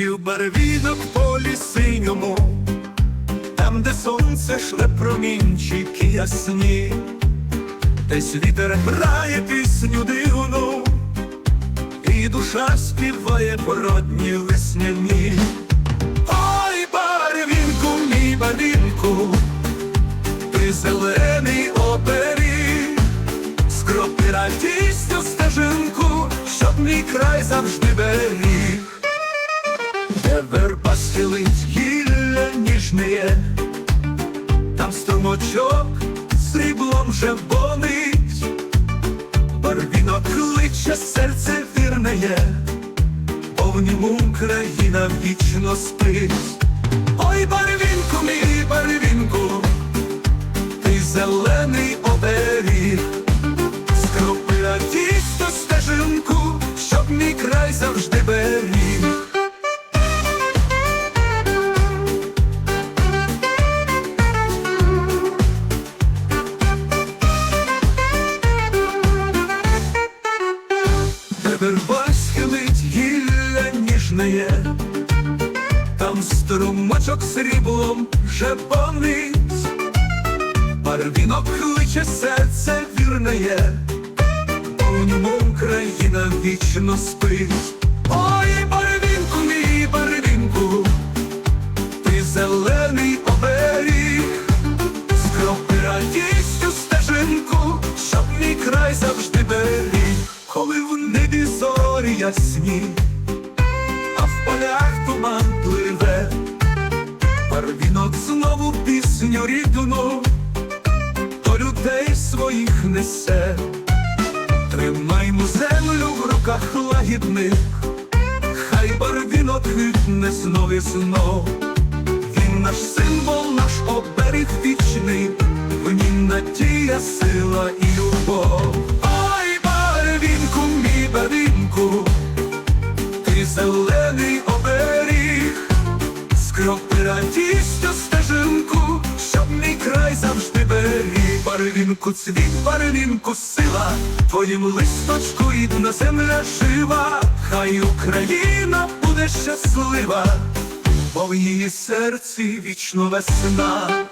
Розцвів барвінок полі синьому, там, де сонце шле промінчики ясні, десь вітер грає пісню дивну, і душа співає породні весняні. Ой, барвінку, мій барвінку, ти зелений оберіг, скропи радістю стежинку, щоб мій край завжди беріг. Де верба схилить гілля ніжне, там струмочок сріблом вже бонить, барвінок кличе серце вірнеє, бо в ньому Україна вічно спить. Ой, барвінку, мій барвінку, ти зелений оберіг, скропи радістю стежинку, щоб мій край завжди ніжне, там струмочок сріблом вже бонить, барвінок кличе серце вірнеє, в ньому Україна вічно спить. Ой, барвінку, мій барвінку, ти зелений оберіг, скропи радістю стежинку, щоб мій край завжди беріг, коли в небі зорі ясні, полях туман пливе, барвінок знову пісню рідну, до людей своїх несе, тримаймо землю в руках лагідних, хай барвінок квітне знов і знов. Він наш символ, наш оберіг вічний, в нім надія, сила і Барвінку цвіт, барвінку сила, твоїм листочку рідна земля жива, хай Україна буде щаслива бо в її серці вічно весна.